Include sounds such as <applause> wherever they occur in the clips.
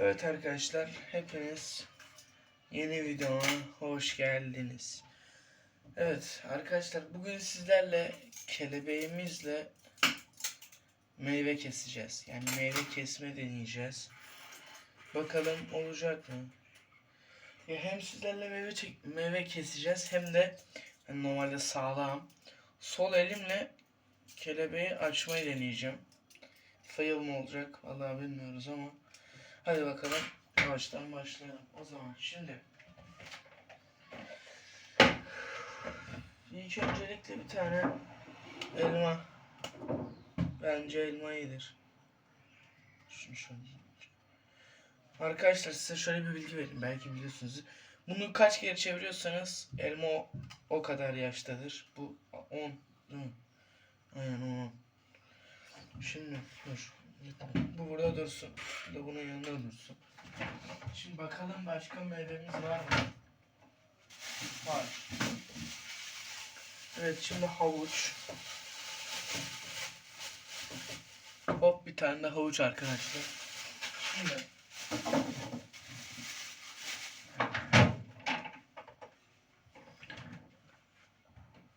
Evet arkadaşlar hepiniz yeni videoma hoş geldiniz. Evet arkadaşlar bugün sizlerle kelebeğimizle meyve keseceğiz. Yani meyve kesme deneyeceğiz. Bakalım olacak mı? Ya hem sizlerle meyve çek meyve keseceğiz hem de yani normalde sağlam sol elimle kelebeği açmayı deneyeceğim. Fail mı olacak? Vallahi bilmiyoruz ama Hadi bakalım. Yavaştan başlayalım. O zaman şimdi ilk öncelikle bir tane elma bence elma iyidir. Şunu şöyle. Arkadaşlar size şöyle bir bilgi vereyim. Belki biliyorsunuz. Bunu kaç kere çeviriyorsanız elma o, o kadar yaştadır. Bu 10 değil mi? Aynen 10. Şimdi dur. Bu burada dursun. Bu da bunun yanında dursun. Şimdi bakalım başka meyvemiz var mı? Var. Evet şimdi havuç. Hop bir tane de havuç arkadaşlar. Şimdi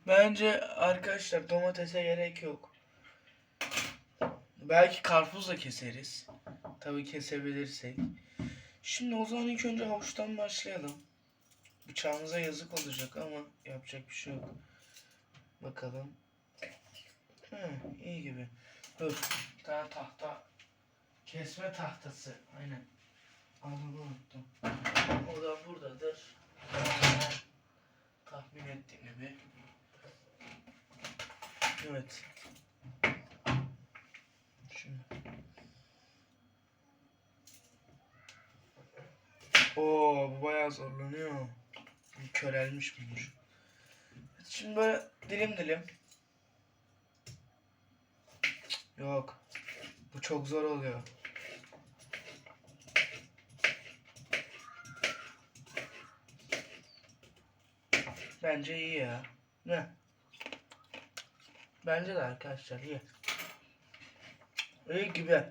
Bence arkadaşlar domatese gerek yok. Belki karpuz da keseriz. Tabii kesebilirsek. Şimdi o zaman ilk önce havuçtan başlayalım. Bıçağımıza yazık olacak ama yapacak bir şey yok. Bakalım. Hı, iyi gibi. Dur. Tane tahta. Kesme tahtası. Aynen. Adını unuttum. O da buradadır. Tahmin ettiğim gibi. Evet. Şimdi. Oo bu bayağı zorlanıyor. Körelmiş bulmuş. Şimdi böyle dilim dilim. Yok. Bu çok zor oluyor. Bence iyi ya. Ne? Bence de arkadaşlar iyi. İyi gibi.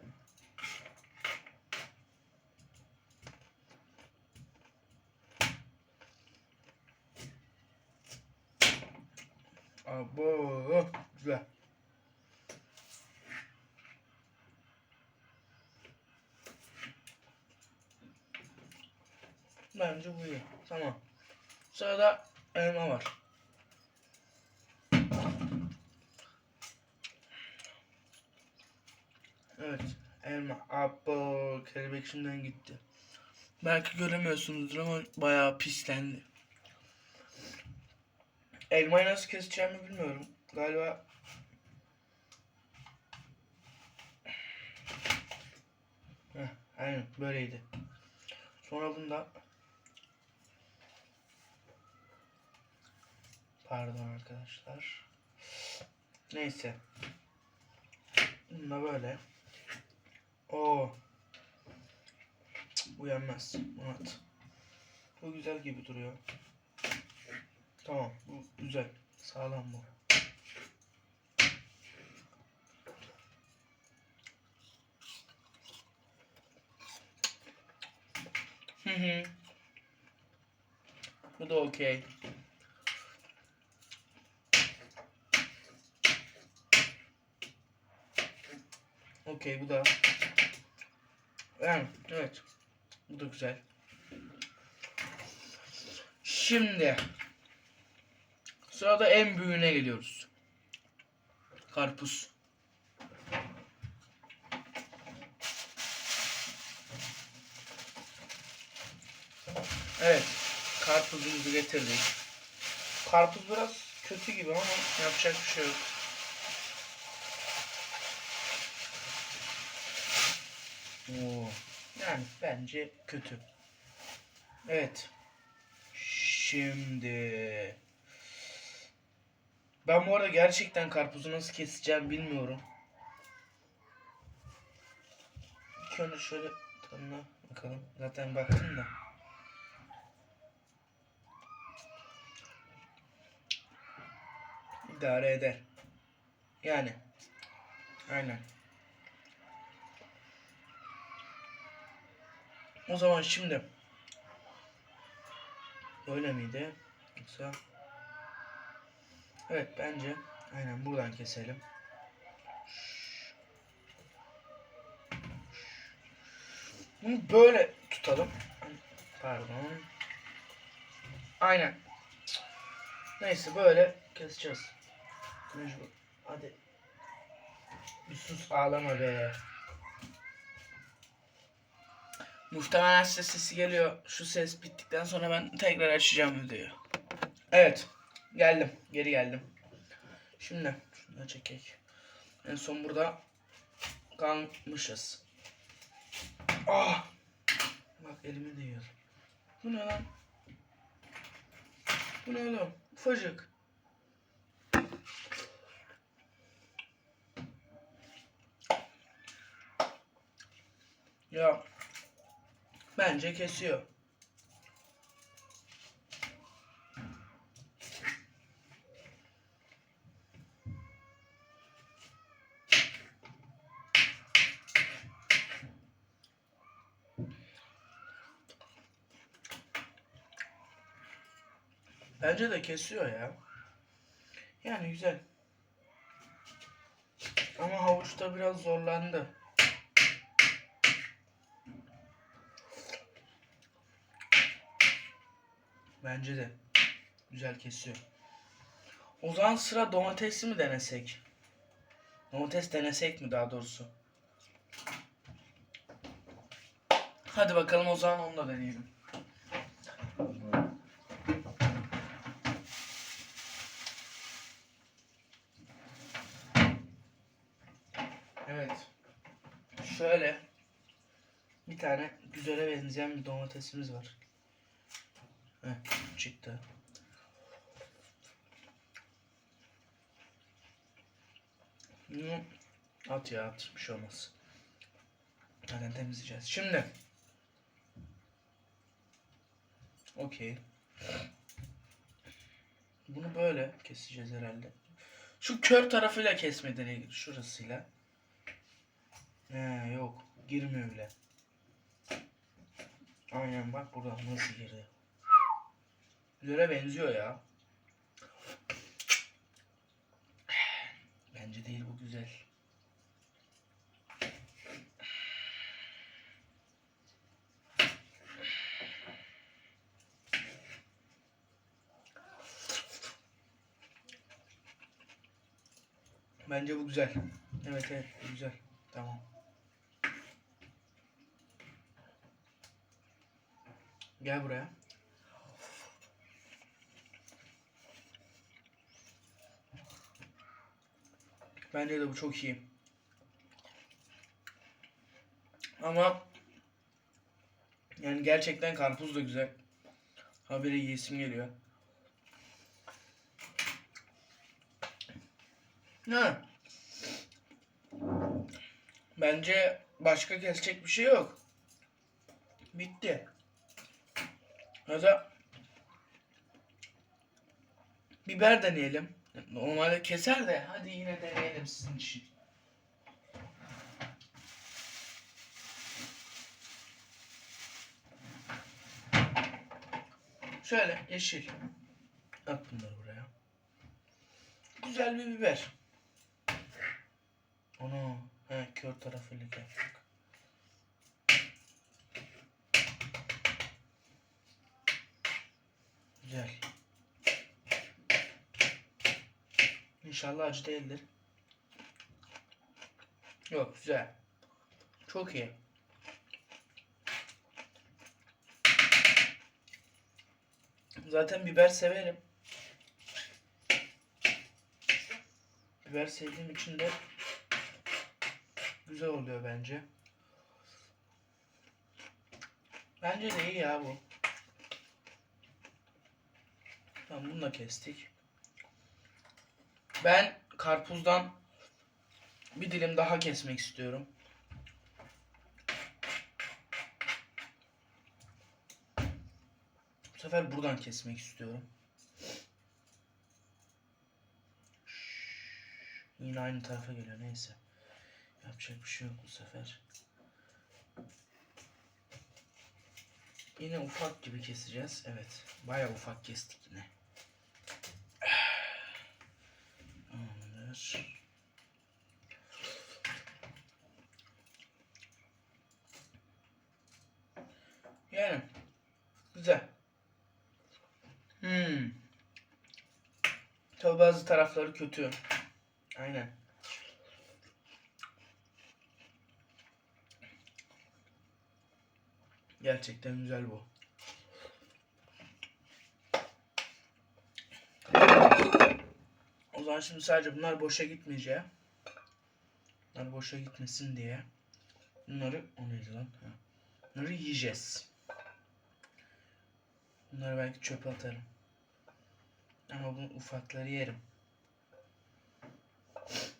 Abo güzel. Bence bu iyi. Tamam. Sırada elma var. Evet. Abo kelebek şimdiden gitti. Belki göremiyorsunuzdur ama bayağı pislendi. Elmayı nasıl keseceğimi bilmiyorum. Galiba Heh, aynen böyleydi. Sonra bunda Pardon arkadaşlar. Neyse. Bunda böyle. Oo. Bu yenmez. At. Bu güzel gibi duruyor. Tamam. Bu güzel. Sağlam bu. Hı hı. Bu da okey. Okey bu da. Yani evet. Bu da güzel. Şimdi sırada en büyüğüne geliyoruz. Karpuz. Evet. Karpuzumuzu getirdik. Karpuz biraz kötü gibi ama yapacak bir şey yok. Oo. Yani bence kötü. Evet. Şimdi ben bu arada gerçekten karpuzu nasıl keseceğim bilmiyorum. İlk önce şöyle tadına bakalım. Zaten baktım da. İdare eder. Yani. Aynen. O zaman şimdi böyle miydi? Yoksa Evet bence aynen buradan keselim. Bunu böyle tutalım. Pardon. Aynen. Neyse böyle keseceğiz. Mecbur. Hadi. Bir sus ağlama be. Muhtemelen size sesi geliyor. Şu ses bittikten sonra ben tekrar açacağım videoyu. Evet. Geldim. Geri geldim. Şimdi şunu da çekek. En son burada kalmışız. Ah! Bak elime değiyor. Bu ne lan? Bu ne oğlum? Ufacık. Ya bence kesiyor. Bence de kesiyor ya. Yani güzel. Ama havuçta biraz zorlandı. Bence de. Güzel kesiyor. O zaman sıra domatesi mi denesek? Domates denesek mi daha doğrusu? Hadi bakalım o zaman onu da deneyelim. Evet. Şöyle bir tane güzele benzeyen bir domatesimiz var. Çıktı. At ya at bir şey olmaz. Zaten temizleyeceğiz. Şimdi. Okey. Bunu böyle keseceğiz herhalde. Şu kör tarafıyla kesme deneyelim. Şurasıyla. He yok. Girmiyor bile. Aynen bak buradan nasıl girdi. Güzele benziyor ya. Bence değil bu güzel. Bence bu güzel. Evet evet güzel. Tamam. Gel buraya. Bence de bu çok iyi. Ama yani gerçekten karpuz da güzel. Haberi yiyesim geliyor. Ha. Bence başka kesecek bir şey yok. Bitti. Ya da biber deneyelim. Normalde keser de hadi yine deneyelim sizin için. Şöyle yeşil. At bunları buraya. Güzel bir biber. Ana, he kör tarafıyla yaptık. Güzel. İnşallah acı değildir. Yok güzel. Çok iyi. Zaten biber severim. Biber sevdiğim için de güzel oluyor bence. Bence de iyi ya bu. Tamam bunu da kestik. Ben karpuzdan bir dilim daha kesmek istiyorum. Bu sefer buradan kesmek istiyorum. Yine aynı tarafa geliyor neyse. Yapacak bir şey yok bu sefer. Yine ufak gibi keseceğiz. Evet. Baya ufak kestik yine. Tamamdır. Yani güzel. Hmm. Tabi bazı tarafları kötü. Aynen. Gerçekten güzel bu. Zaman şimdi sadece bunlar boşa gitmeyecek. Bunlar boşa gitmesin diye. Bunları o neydi lan? Ha. Bunları yiyeceğiz. Bunları belki çöpe atarım. Ama bu ufakları yerim.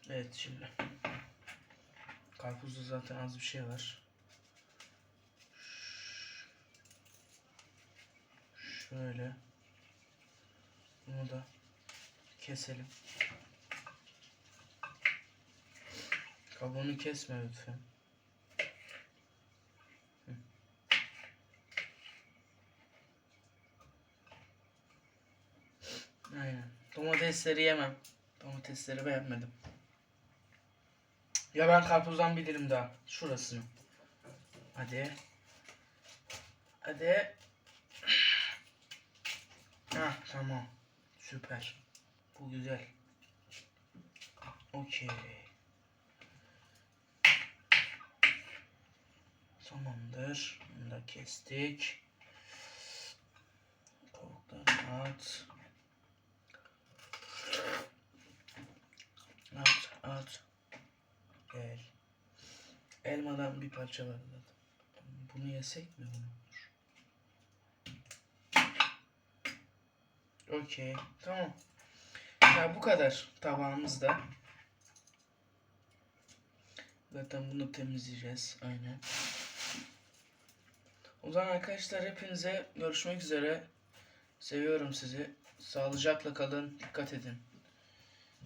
Evet şimdi. Karpuzda zaten az bir şey var. Şöyle. Bunu da keselim. Kabuğunu kesme lütfen. Aynen. Domatesleri yemem. Domatesleri beğenmedim. Ya ben karpuzdan bilirim daha. Şurasını. Hadi. Hadi. <clears throat> Ha tamam. Süper. Bu güzel. Okey. Tamamdır. Bunu da kestik. Tavukları at. At at. Gel. Elmadan bir parça var zaten. Bunu yesek mi bunu? Okey. Tamam. Ya bu kadar tabağımızda. Zaten bunu temizleyeceğiz. Aynen. O zaman arkadaşlar hepinize görüşmek üzere. Seviyorum sizi. Sağlıcakla kalın. Dikkat edin.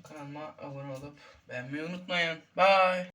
Kanalıma abone olup beğenmeyi unutmayın. Bye.